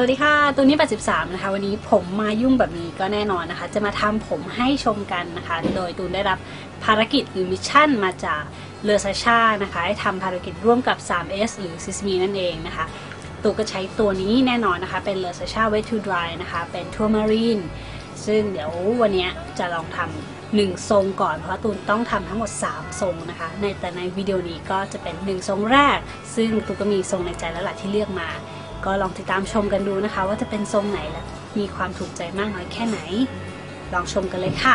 สวัสดีค่ะ ตัวนี้ 83 นะคะ วันนี้ผมมายุ่งแบบนี้ก็แน่นอนนะคะ จะมาทำผมให้ชมกันนะคะ โดยตูนได้รับภารกิจหรือมิชชั่นมาจากเลอซาชานะคะ ให้ทำภารกิจร่วมกับ 3S หรือ s i s m e นั่นเองนะคะ ตูก็ใช้ตัวนี้แน่นอนนะคะ เป็นเลอซาชา Wet to Dry นะคะ เป็นทัวมารีน ซึ่งเดี๋ยววันนี้จะลองทำหนึ่งทรงก่อน เพราะตูนต้องทำทั้งหมด 3 ทรงนะคะ ในแต่ในวิดีโอนี้ก็จะเป็น 1 ทรงแรก ซึ่งตูก็มีทรงในใจแล้วล่ะที่เลือกมา ก็ลองติดตามชมกันดูนะคะ ว่าจะเป็นทรงไหนและมีความถูกใจมากน้อยแค่ไหน ลองชมกันเลยค่ะ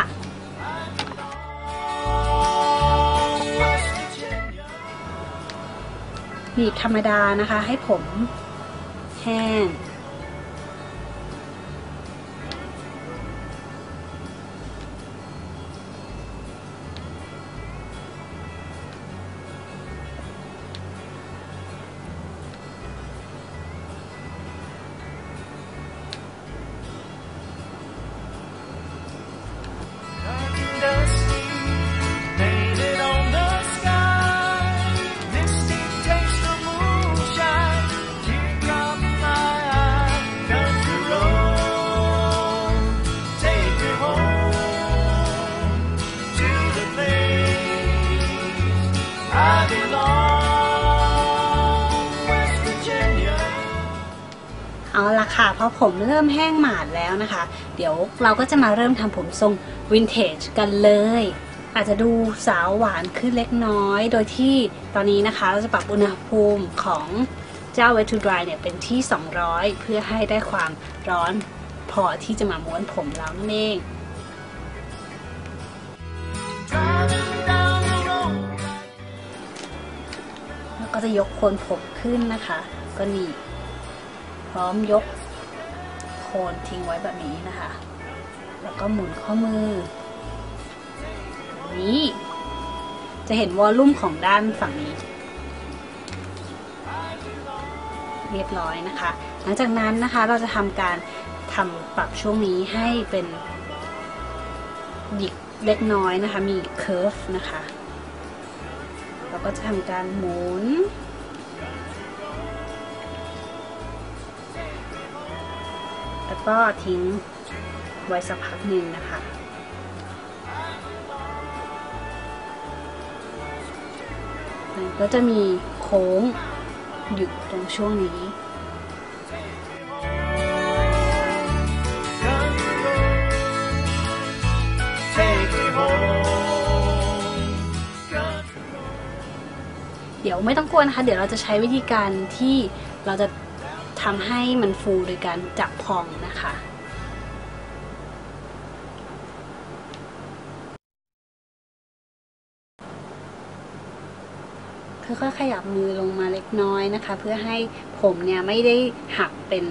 บีบธรรมดานะคะให้ผมแห้ง ละค่ะพอผมเริ่มแห้งหมาดแล้วนะคะ เดี๋ยวเราก็จะมาเริ่มทำผมทรงวินเทจกันเลย อาจจะดูสาวหวานขึ้นเล็กน้อย โดยที่ตอนนี้นะคะเราจะปรับอุณหภูมิของเจ้า Wet to Dry เนี่ยเป็นที่ 200 เพื่อให้ได้ความร้อนพอที่จะมาม้วนผมเรานั่นเองแล้วก็จะยกโคนผมขึ้นนะคะ ก็หนีบ พร้อมยกโคนทิ้งไว้แบบนี้นะคะ แล้วก็หมุนข้อมือ นี้ จะเห็นวอลลุ่มของด้านฝั่งนี้ เรียบร้อยนะคะ หลังจากนั้นนะคะเราจะทำการทำปรับช่วงนี้ให้เป็นหยิกเล็กน้อยนะคะ มีเคิร์ฟนะคะ เราก็จะทำการหมุน แล้วก็ทิ้งไว้สักพักหนึ่งนะคะมันก็จะมีโค้งอยู่ตรงช่วงนี้เดี๋ยวไม่ต้องกลัวนะคะ เดี๋ยวเราจะใช้วิธีการที่เราจะ ทำให้มันฟูโดยการจับพองนะคะค่อยๆขยับมือลงมาเล็กน้อยนะคะ เพื่อให้ผมเนี่ยไม่ได้หักเป็น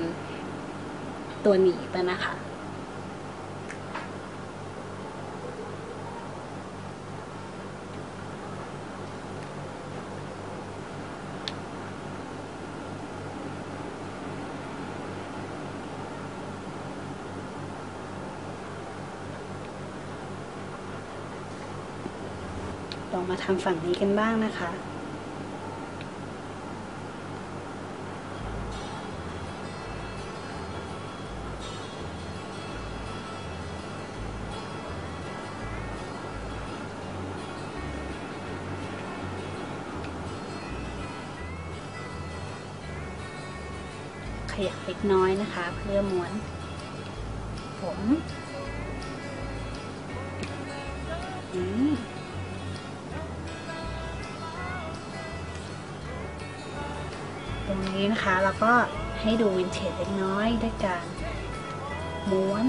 ตัวหนีบอะนะคะ ลองมาทำฝั่งนี้กันบ้างนะคะ ขยับเล็กน้อยนะคะ เพื่อม้วนผม อืม นี้นะคะ แล้วก็ให้ดูวินเทจเล็กน้อยด้วยการม้วน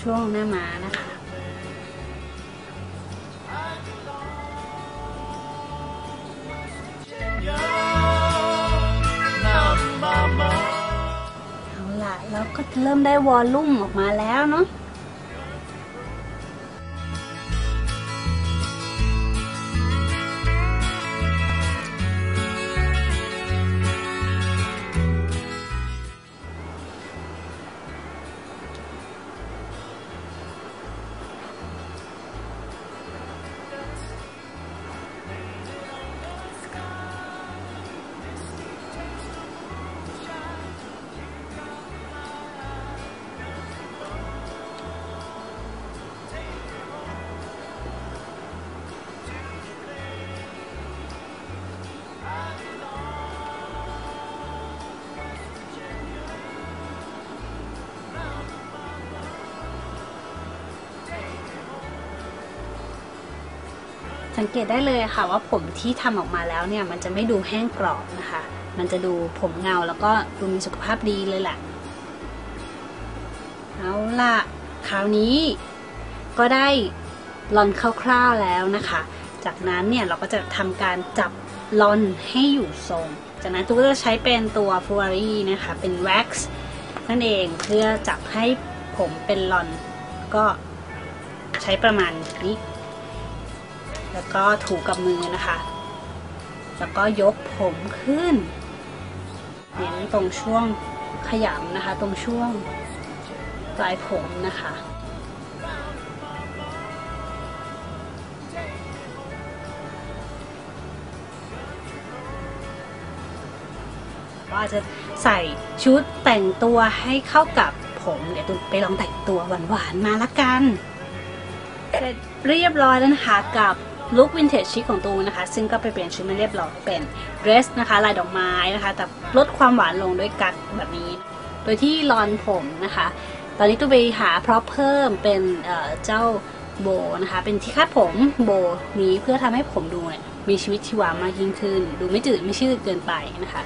ช่วงหน้าม้านะคะเอาล่ะแล้วก็เริ่มได้วอลลุ่มออกมาแล้วเนาะ สังเกตได้เลยค่ะว่าผมที่ทำออกมาแล้วเนี่ยมันจะไม่ดูแห้งกรอบนะคะ มันจะดูผมเงาแล้วก็ดูมีสุขภาพดีเลยแหละเอาล่ะคราวนี้ก็ได้ลอนคร่าวๆแล้วนะคะ จากนั้นเนี่ยเราก็จะทำการจับลอนให้อยู่ทรง จากนั้นตุ๊กจะใช้เป็นตัวฟูอารี่นะคะ เป็นแว็กซ์นั่นเองเพื่อจับให้ผมเป็นลอนก็ใช้ประมาณนี้ แล้วก็ถูกับมือนะคะ แล้วก็ยกผมขึ้น เน้นตรงช่วงขยำนะคะ ตรงช่วงปลายผมนะคะก็อาจจะใส่ชุดแต่งตัวให้เข้ากับผมเดี๋ยวตุนไปลองแต่งตัวหวานๆมาละกัน เสร็จเรียบร้อยแล้วนะคะกับ ลุควินเทจชิคของตูนนะคะ ซึ่งก็ไปเปลี่ยนชุดมาเรียบร้อยเป็นเดรสนะคะลายดอกไม้นะคะ แต่ลดความหวานลงด้วยกัดแบบนี้ โดยที่รอนผมนะคะ ตอนนี้ตูไปหาพร็อพเพิ่มเป็นเเจ้าโบนะคะ เป็นที่คาดผมโบนี้เพื่อทำให้ผมดูเนี่ยมีชีวิตชีวามากยิ่งขึ้น ดูไม่จืดไม่ชืดเกินไปนะคะ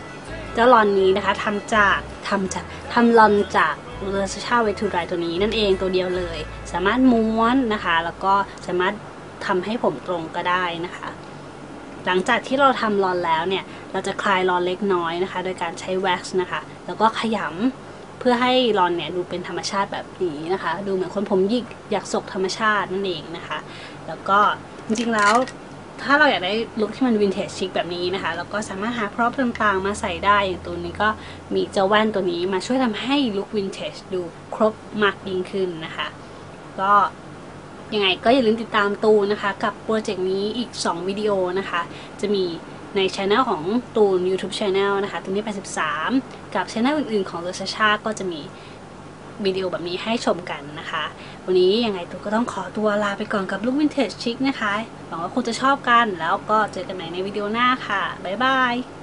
เจ้าลอนนี้นะคะทำจากทำจากทำลอนจากเรซชาเวทูไรตัวนี้นั่นเองตัวเดียวเลย สามารถม้วนนะคะ แล้วก็สามารถ ทำให้ผมตรงก็ได้นะคะ หลังจากที่เราทำลอนแล้วเนี่ย เราจะคลายลอนเล็กน้อยนะคะ โดยการใช้แว็กซ์นะคะ แล้วก็ขยำเพื่อให้ลอนเนี่ยดูเป็นธรรมชาติแบบนี้นะคะ ดูเหมือนคนผมหยิกอยากศกธรรมชาตินั่นเองนะคะ แล้วก็จริงๆแล้วถ้าเราอยากได้ลุคที่มันวินเทจชิคแบบนี้นะคะเราก็สามารถหาพร็อพต่างๆมาใส่ได้อย่างตัวนี้ก็มีเจ้าแว่นตัวนี้มาช่วยทำให้ลุควินเทจดูครบมากยิ่งขึ้นนะคะ ก็ ยังไงก็อย่าลืมติดตามตูนนะคะ กับโปรเจกต์นี้อีก 2 วิดีโอนะคะ จะมีในช anel ของตูน YouTube Channel นะคะตูนที่83 กับช anel อื่นๆ ของโรชาชาก็จะมีวิดีโอแบบนี้ให้ชมกันนะคะ วันนี้ยังไงตุ๊กก็ต้องขอตัวลาไปก่อนกับลูกวินเทจชิคนะคะ หวังว่าคุณจะชอบกันแล้วก็เจอกันใหม่ในวิดีโอหน้าค่ะ บ๊ายบาย